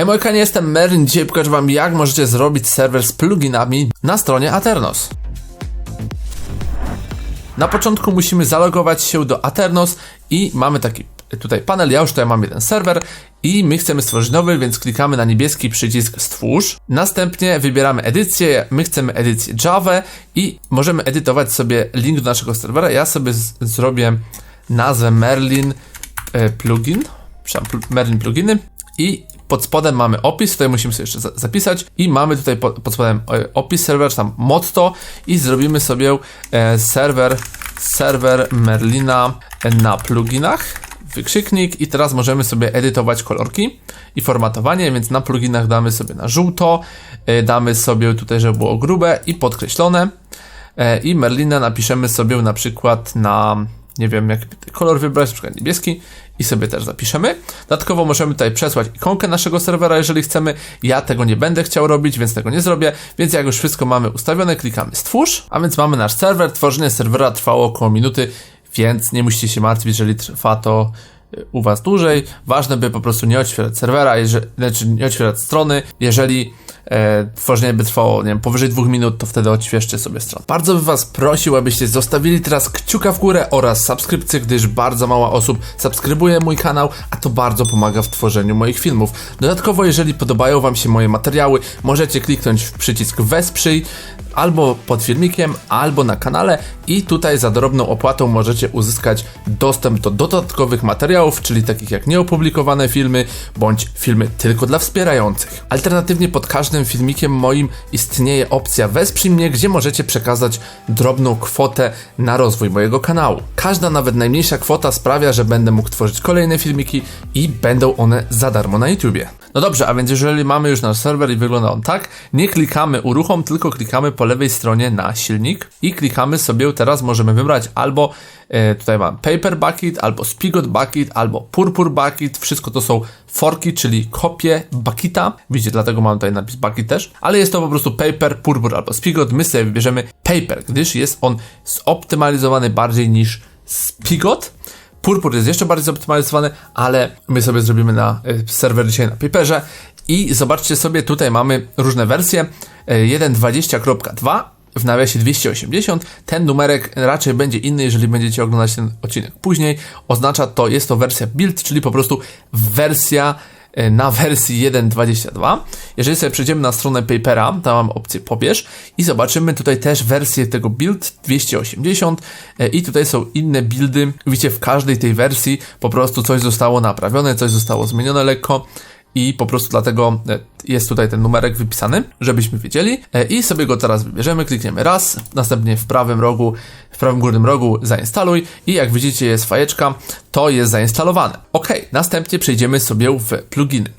Hej mojka, nie jestem Merlin, dzisiaj pokażę wam jak możecie zrobić serwer z pluginami na stronie Aternos. Na początku musimy zalogować się do Aternos i mamy taki tutaj panel, ja już tutaj mam jeden serwer i my chcemy stworzyć nowy, więc klikamy na niebieski przycisk stwórz. Następnie wybieramy edycję, my chcemy edycję Java i możemy edytować sobie link do naszego serwera. Ja sobie zrobię nazwę Merlin e, plugin, przepraszam, Merlin pluginy i pod spodem mamy opis, tutaj musimy sobie jeszcze za- zapisać i mamy tutaj pod, pod spodem e, opis serwer, czy tam motto i zrobimy sobie e, serwer, serwer Merlina na pluginach. Wykrzyknik i teraz możemy sobie edytować kolorki i formatowanie, więc na pluginach damy sobie na żółto, e, damy sobie tutaj, żeby było grube i podkreślone i Merlina napiszemy sobie na przykład na nie wiem jaki kolor wybrać, na przykład niebieski i sobie też zapiszemy. Dodatkowo możemy tutaj przesłać ikonkę naszego serwera, jeżeli chcemy. Ja tego nie będę chciał robić, więc tego nie zrobię, więc jak już wszystko mamy ustawione, klikamy stwórz, a więc mamy nasz serwer. Tworzenie serwera trwało około minuty, więc nie musicie się martwić, jeżeli trwa to y, u Was dłużej. Ważne, by po prostu nie otwierać serwera, jeżeli, znaczy nie otwierać strony. Jeżeli tworzenie by trwało, nie wiem, powyżej dwóch minut, to wtedy odświeżcie sobie stronę. Bardzo bym Was prosił, abyście zostawili teraz kciuka w górę oraz subskrypcję, gdyż bardzo mało osób subskrybuje mój kanał, a to bardzo pomaga w tworzeniu moich filmów. Dodatkowo, jeżeli podobają Wam się moje materiały, możecie kliknąć w przycisk wesprzyj albo pod filmikiem, albo na kanale i tutaj za drobną opłatą możecie uzyskać dostęp do dodatkowych materiałów, czyli takich jak nieopublikowane filmy, bądź filmy tylko dla wspierających. Alternatywnie pod każdym filmikiem moim istnieje opcja wesprzyj mnie, gdzie możecie przekazać drobną kwotę na rozwój mojego kanału. Każda nawet najmniejsza kwota sprawia, że będę mógł tworzyć kolejne filmiki i będą one za darmo na YouTubie. No dobrze, a więc jeżeli mamy już nasz serwer i wygląda on tak, nie klikamy uruchom, tylko klikamy po lewej stronie na silnik i klikamy sobie, teraz możemy wybrać albo tutaj mam Paper Bucket, albo Spigot Bucket, albo Purpur Bucket, wszystko to są forki, czyli kopie Bucketa, widzicie, dlatego mam tutaj napis Bucket też, ale jest to po prostu Paper, Purpur albo Spigot, my sobie wybierzemy Paper, gdyż jest on zoptymalizowany bardziej niż Spigot, Purpur jest jeszcze bardziej zoptymalizowany, ale my sobie zrobimy na y, serwer dzisiaj na Paperze. I zobaczcie sobie, tutaj mamy różne wersje. Y, 1.20.2 w nawiasie 280. Ten numerek raczej będzie inny, jeżeli będziecie oglądać ten odcinek później. Oznacza to, jest to wersja build, czyli po prostu wersja y, na wersji 1.22. Jeżeli sobie przejdziemy na stronę Papera, tam mam opcję pobierz i zobaczymy tutaj też wersję tego build 280 e, i tutaj są inne buildy. Widzicie, w każdej tej wersji po prostu coś zostało naprawione, coś zostało zmienione lekko. I po prostu dlatego e, jest tutaj ten numerek wypisany, żebyśmy wiedzieli. E, I sobie go teraz wybierzemy, klikniemy raz, następnie w prawym rogu, w prawym górnym rogu zainstaluj i jak widzicie jest fajeczka, to jest zainstalowane. Ok, następnie przejdziemy sobie w pluginy.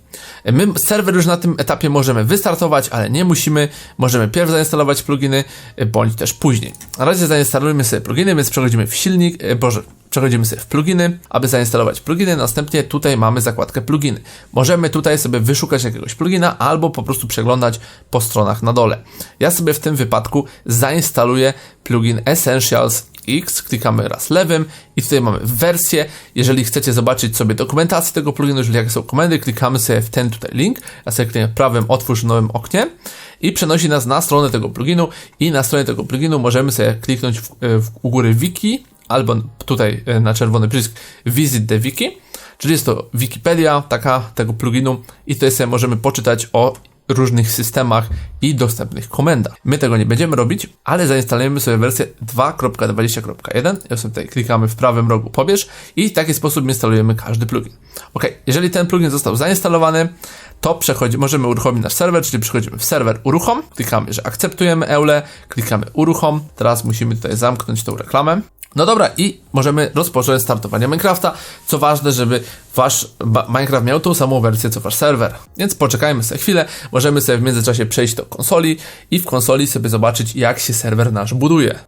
E, My serwer już na tym etapie możemy wystartować, ale nie musimy. Możemy pierw zainstalować pluginy, bądź też później. Na razie zainstalujemy sobie pluginy, więc przechodzimy w silnik, boże, przechodzimy sobie w pluginy, aby zainstalować pluginy. Następnie tutaj mamy zakładkę pluginy. Możemy tutaj sobie wyszukać jakiegoś plugina albo po prostu przeglądać po stronach na dole. Ja sobie w tym wypadku zainstaluję plugin Essentials X, klikamy raz lewym i tutaj mamy wersję. Jeżeli chcecie zobaczyć sobie dokumentację tego pluginu, jeżeli jakie są komendy, klikamy sobie w ten tutaj link. Ja sobie klikam prawym otwórz w nowym oknie i przenosi nas na stronę tego pluginu i na stronie tego pluginu możemy sobie kliknąć w, w, u góry wiki albo tutaj e, na czerwony przycisk Visit the Wiki, czyli jest to Wikipedia taka tego pluginu i tutaj sobie możemy poczytać o różnych systemach i dostępnych komendach. My tego nie będziemy robić, ale zainstalujemy sobie wersję 2.20.1. Ja sobie tutaj klikamy w prawym rogu pobierz i w taki sposób instalujemy każdy plugin. Ok, jeżeli ten plugin został zainstalowany, to przechodzi, możemy uruchomić nasz serwer, czyli przechodzimy w serwer uruchom, klikamy, że akceptujemy EULE, klikamy uruchom, teraz musimy tutaj zamknąć tą reklamę. No dobra, i możemy rozpocząć startowanie Minecrafta. Co ważne, żeby wasz Minecraft miał tą samą wersję co wasz serwer. Więc poczekajmy sobie chwilę, możemy sobie w międzyczasie przejść do konsoli i w konsoli sobie zobaczyć, jak się serwer nasz buduje.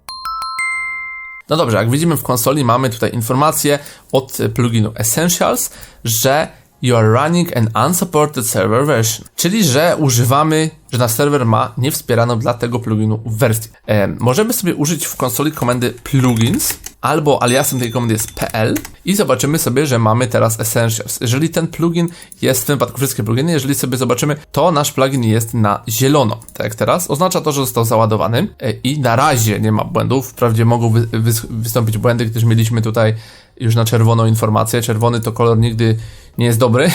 No dobrze, jak widzimy w konsoli mamy tutaj informację od pluginu Essentials, że you are running an unsupported server version, czyli że używamy, że nasz serwer ma niewspieraną dla tego pluginu wersję. E, możemy sobie użyć w konsoli komendy plugins, albo aliasem tej komendy jest pl i zobaczymy sobie, że mamy teraz Essentials. Jeżeli ten plugin jest w tym wypadku wszystkie pluginy, jeżeli sobie zobaczymy, to nasz plugin jest na zielono. Tak jak teraz, oznacza to, że został załadowany e, i na razie nie ma błędów. Wprawdzie mogą wy wy wystąpić błędy, gdyż mieliśmy tutaj już na czerwoną informację. Czerwony to kolor nigdy nie jest dobry,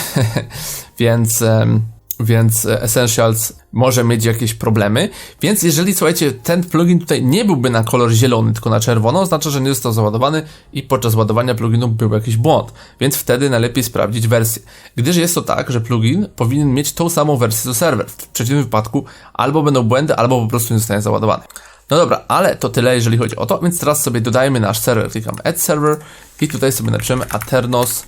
więc więc Essentials może mieć jakieś problemy. Więc jeżeli, słuchajcie, ten plugin tutaj nie byłby na kolor zielony, tylko na czerwono, oznacza, że nie został załadowany i podczas ładowania pluginu był jakiś błąd. Więc wtedy najlepiej sprawdzić wersję. Gdyż jest to tak, że plugin powinien mieć tą samą wersję co serwer. W przeciwnym wypadku albo będą błędy, albo po prostu nie zostanie załadowany. No dobra, ale to tyle, jeżeli chodzi o to, więc teraz sobie dodajemy nasz serwer, klikamy add server i tutaj sobie napiszemy Aternos,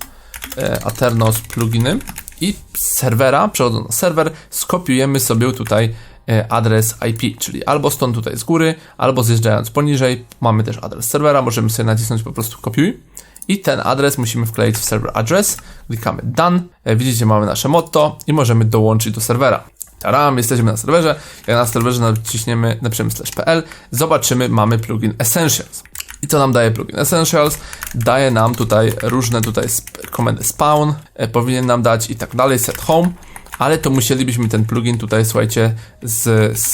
Aternos pluginy i serwera, przechodząc na serwer, skopiujemy sobie tutaj e, adres IP, czyli albo stąd tutaj z góry, albo zjeżdżając poniżej, mamy też adres serwera, możemy sobie nacisnąć po prostu kopiuj i ten adres musimy wkleić w server address, klikamy done, e, widzicie mamy nasze motto i możemy dołączyć do serwera. Taram, jesteśmy na serwerze, jak na serwerze naciśniemy napiszemy slash pl, zobaczymy, mamy plugin Essentials. I co nam daje plugin Essentials? Daje nam tutaj różne tutaj sp komendy spawn, e, powinien nam dać i tak dalej, set home, ale to musielibyśmy ten plugin tutaj, słuchajcie, z, z,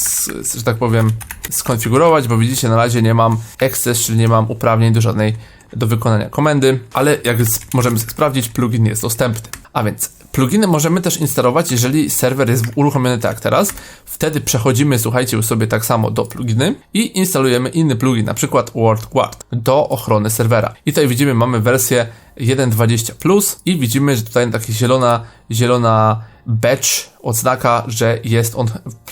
z, że tak powiem, skonfigurować, bo widzicie, na razie nie mam access, czyli nie mam uprawnień do żadnej do wykonania komendy, ale jak możemy sprawdzić, plugin jest dostępny. A więc Pluginy możemy też instalować, jeżeli serwer jest uruchomiony tak teraz. Wtedy przechodzimy, słuchajcie, sobie tak samo do pluginy i instalujemy inny plugin, na przykład WordGuard do ochrony serwera. I tutaj widzimy, mamy wersję 1.20 i widzimy, że tutaj taka zielona, zielona badge, odznaka, że jest on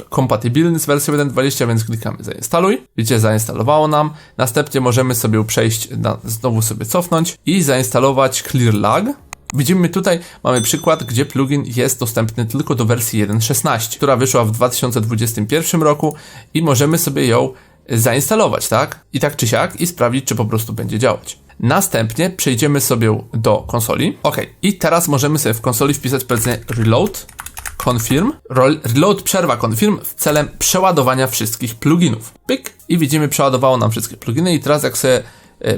kompatybilny z wersją 1.20, więc klikamy zainstaluj. Widzicie, zainstalowało nam. Następnie możemy sobie przejść, na, znowu sobie cofnąć i zainstalować ClearLag. Widzimy tutaj, mamy przykład, gdzie plugin jest dostępny tylko do wersji 1.16, która wyszła w 2021 roku i możemy sobie ją zainstalować, tak? I tak czy siak i sprawdzić, czy po prostu będzie działać. Następnie przejdziemy sobie do konsoli. Ok, i teraz możemy sobie w konsoli wpisać powiedzenie reload confirm, reload przerwa confirm w celem przeładowania wszystkich pluginów. Pyk i widzimy przeładowało nam wszystkie pluginy i teraz jak sobie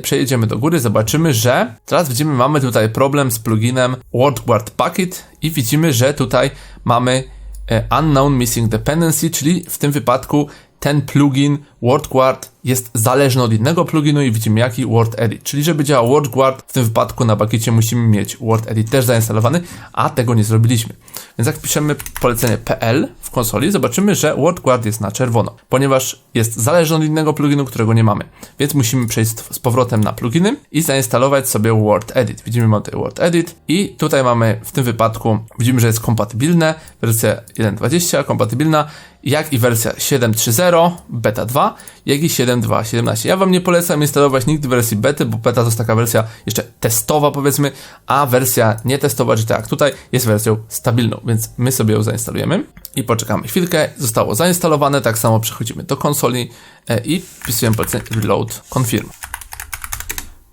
przejedziemy do góry, zobaczymy, że teraz widzimy, mamy tutaj problem z pluginem WordGuard Packet i widzimy, że tutaj mamy e, Unknown Missing Dependency, czyli w tym wypadku ten plugin WordGuard jest zależny od innego pluginu i widzimy jaki WordEdit. Czyli żeby działał WordGuard, w tym wypadku na pakiecie musimy mieć WordEdit też zainstalowany, a tego nie zrobiliśmy. Więc jak piszemy polecenie PL w konsoli, zobaczymy, że WordGuard jest na czerwono, ponieważ jest zależny od innego pluginu, którego nie mamy. Więc musimy przejść z powrotem na pluginy i zainstalować sobie WordEdit. Widzimy mamy tutaj WordEdit i tutaj mamy w tym wypadku, widzimy, że jest kompatybilne, wersja 1.20 kompatybilna, jak i wersja 7.3.0 beta 2, jak i 7.2.17. Ja wam nie polecam instalować nigdy wersji bety, bo beta to jest taka wersja jeszcze testowa powiedzmy, a wersja nietestowa, czyli tak tutaj, jest wersją stabilną, więc my sobie ją zainstalujemy i poczekamy chwilkę. Zostało zainstalowane, tak samo przechodzimy do konsoli e, i wpisujemy polecenie reload confirm.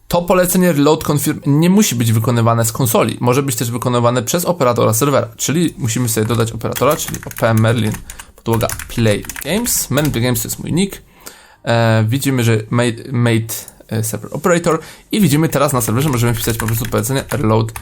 To polecenie reload confirm nie musi być wykonywane z konsoli, może być też wykonywane przez operatora serwera, czyli musimy sobie dodać operatora, czyli opm merlin podłoga play games. Man play games to jest mój nick. E, widzimy, że made, made e, server operator i widzimy teraz na serwerze możemy wpisać po prostu polecenie reload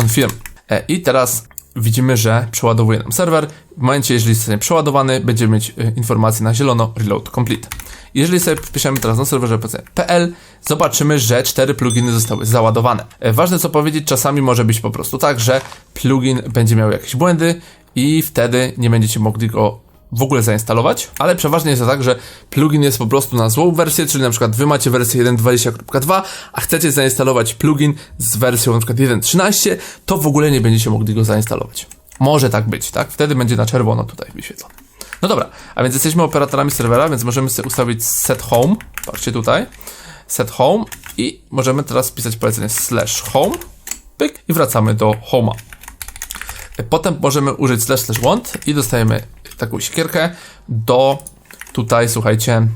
confirm. E, I teraz widzimy, że przeładowuje nam serwer. W momencie, jeżeli zostanie przeładowany, będziemy mieć e, informację na zielono reload complete. Jeżeli sobie wpiszemy teraz na serwerze pl, zobaczymy, że cztery pluginy zostały załadowane. E, ważne co powiedzieć, czasami może być po prostu tak, że plugin będzie miał jakieś błędy i wtedy nie będziecie mogli go w ogóle zainstalować, ale przeważnie jest to tak, że plugin jest po prostu na złą wersję, czyli na przykład wy macie wersję 1.20.2, a chcecie zainstalować plugin z wersją na przykład 1.13, to w ogóle nie będziecie mogli go zainstalować. Może tak być, tak? Wtedy będzie na czerwono tutaj wyświetlone. No dobra, a więc jesteśmy operatorami serwera, więc możemy sobie ustawić set home, patrzcie tutaj, set home i możemy teraz wpisać polecenie slash home, pyk i wracamy do home'a. Potem możemy użyć slash slash want i dostajemy taką siekierkę do tutaj, słuchajcie,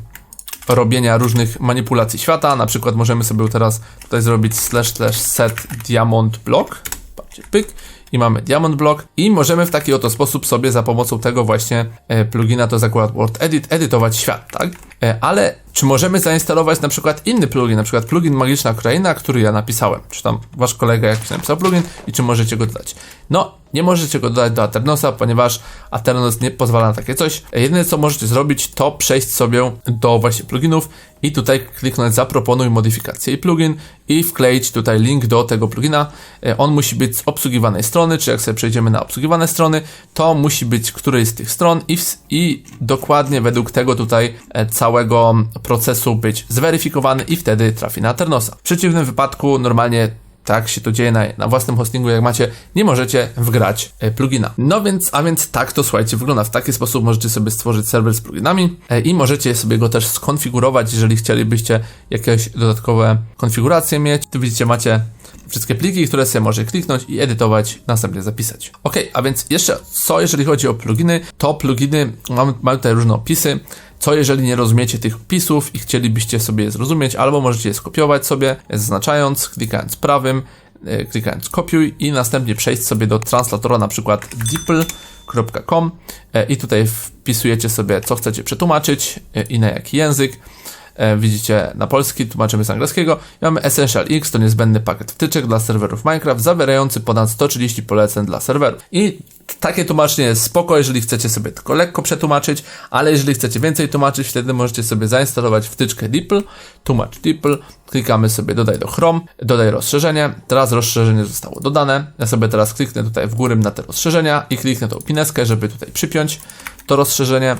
robienia różnych manipulacji świata. Na przykład możemy sobie teraz tutaj zrobić slash slash set diamond block. Patrzcie, pyk. i mamy Diamond Block i możemy w taki oto sposób sobie za pomocą tego właśnie e, plugina to zakład Word Edit edytować świat, tak? E, ale czy możemy zainstalować na przykład inny plugin, na przykład plugin Magiczna Kraina, który ja napisałem, czy tam wasz kolega jakiś napisał plugin i czy możecie go dodać? No, nie możecie go dodać do Aternosa, ponieważ Aternos nie pozwala na takie coś. Jedyne co możecie zrobić, to przejść sobie do właśnie pluginów i tutaj kliknąć zaproponuj modyfikację i plugin i wkleić tutaj link do tego plugina. E, On musi być z obsługiwanej strony, czy jak sobie przejdziemy na obsługiwane strony, to musi być którejś z tych stron i, w, i dokładnie według tego tutaj e, całego procesu być zweryfikowany i wtedy trafi na Aternosa. W przeciwnym wypadku normalnie tak się to dzieje na, na własnym hostingu, jak macie, nie możecie wgrać e, plugina. No więc, a więc tak to słuchajcie, wygląda w taki sposób, możecie sobie stworzyć serwer z pluginami e, i możecie sobie go też skonfigurować, jeżeli chcielibyście jakieś dodatkowe konfiguracje mieć. Tu widzicie, macie wszystkie pliki, które sobie możecie kliknąć i edytować, następnie zapisać. Ok, a więc jeszcze co jeżeli chodzi o pluginy, to pluginy, mamy, mamy tutaj różne opisy, co jeżeli nie rozumiecie tych opisów i chcielibyście sobie je zrozumieć, albo możecie je skopiować sobie, zaznaczając, klikając prawym, e, klikając kopiuj i następnie przejść sobie do translatora na przykład DeepL.com e, i tutaj wpisujecie sobie co chcecie przetłumaczyć e, i na jaki język. E, Widzicie na polski, tłumaczymy z angielskiego. I mamy Essential X, to niezbędny pakiet wtyczek dla serwerów Minecraft, zawierający ponad 130 poleceń dla serwerów. I takie tłumaczenie jest spoko, jeżeli chcecie sobie tylko lekko przetłumaczyć, ale jeżeli chcecie więcej tłumaczyć, wtedy możecie sobie zainstalować wtyczkę DeepL, tłumacz DeepL, klikamy sobie dodaj do Chrome, dodaj rozszerzenie, teraz rozszerzenie zostało dodane, ja sobie teraz kliknę tutaj w górę na te rozszerzenia i kliknę tą pineskę, żeby tutaj przypiąć to rozszerzenie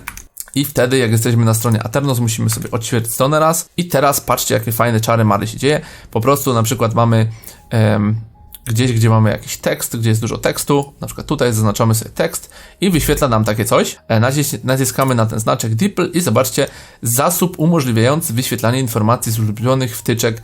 i wtedy, jak jesteśmy na stronie Aternos, musimy sobie odświeżyć stronę raz. I teraz patrzcie, jakie fajne czary mary się dzieje. Po prostu na przykład mamy gdzieś, gdzie mamy jakiś tekst, gdzie jest dużo tekstu, na przykład tutaj zaznaczamy sobie tekst i wyświetla nam takie coś. E, nacis naciskamy na ten znaczek DeepL i zobaczcie, zasób umożliwiający wyświetlanie informacji z ulubionych wtyczek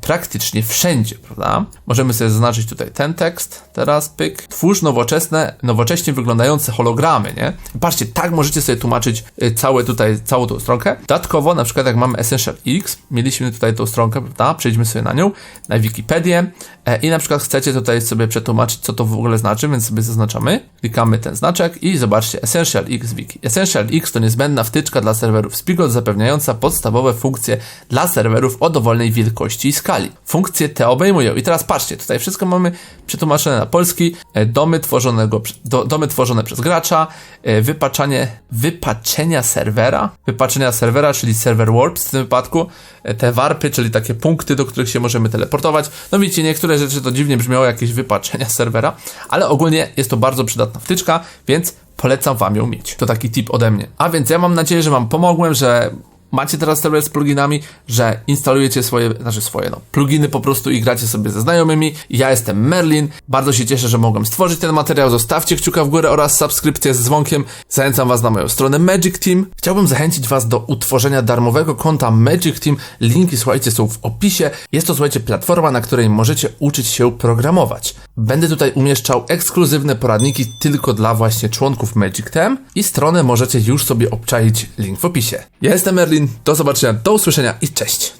praktycznie wszędzie, prawda? Możemy sobie zaznaczyć tutaj ten tekst, teraz pyk. Twórz nowoczesne, nowocześnie wyglądające hologramy, nie? Patrzcie, tak możecie sobie tłumaczyć y, całe tutaj, całą tą stronkę. Dodatkowo, na przykład jak mamy Essential X, mieliśmy tutaj tą stronkę, prawda? Przejdźmy sobie na nią, na Wikipedię e, i na przykład chcecie tutaj sobie przetłumaczyć, co to w ogóle znaczy, więc sobie zaznaczamy, klikamy ten znaczek i zobaczcie Essential X Wiki. Essential X to niezbędna wtyczka dla serwerów Spigot zapewniająca podstawowe funkcje dla serwerów o dowolnej wielkości skali. Funkcje te obejmują. I teraz patrzcie, tutaj wszystko mamy przetłumaczone na polski. E, Domy, tworzonego, do, domy tworzone przez gracza, e, wypaczanie, wypaczenia serwera, wypaczenia serwera, czyli server warps w tym wypadku, e, te warpy, czyli takie punkty, do których się możemy teleportować. No widzicie, niektóre rzeczy to dziwnie brzmiało, jakieś wypaczenia serwera, ale ogólnie jest to bardzo przydatna wtyczka, więc polecam wam ją mieć. To taki tip ode mnie. A więc ja mam nadzieję, że wam pomogłem, że macie teraz serwer z pluginami, że instalujecie swoje, znaczy swoje, no, pluginy po prostu i gracie sobie ze znajomymi. Ja jestem Merlin, bardzo się cieszę, że mogłem stworzyć ten materiał. Zostawcie kciuka w górę oraz subskrypcję z dzwonkiem. Zachęcam was na moją stronę Magic Team. Chciałbym zachęcić was do utworzenia darmowego konta Magic Team. Linki, słuchajcie, są w opisie. Jest to, słuchajcie, platforma, na której możecie uczyć się programować. Będę tutaj umieszczał ekskluzywne poradniki tylko dla właśnie członków Magic Team i stronę możecie już sobie obczaić link w opisie. Ja jestem Merlin, do zobaczenia, do usłyszenia i cześć!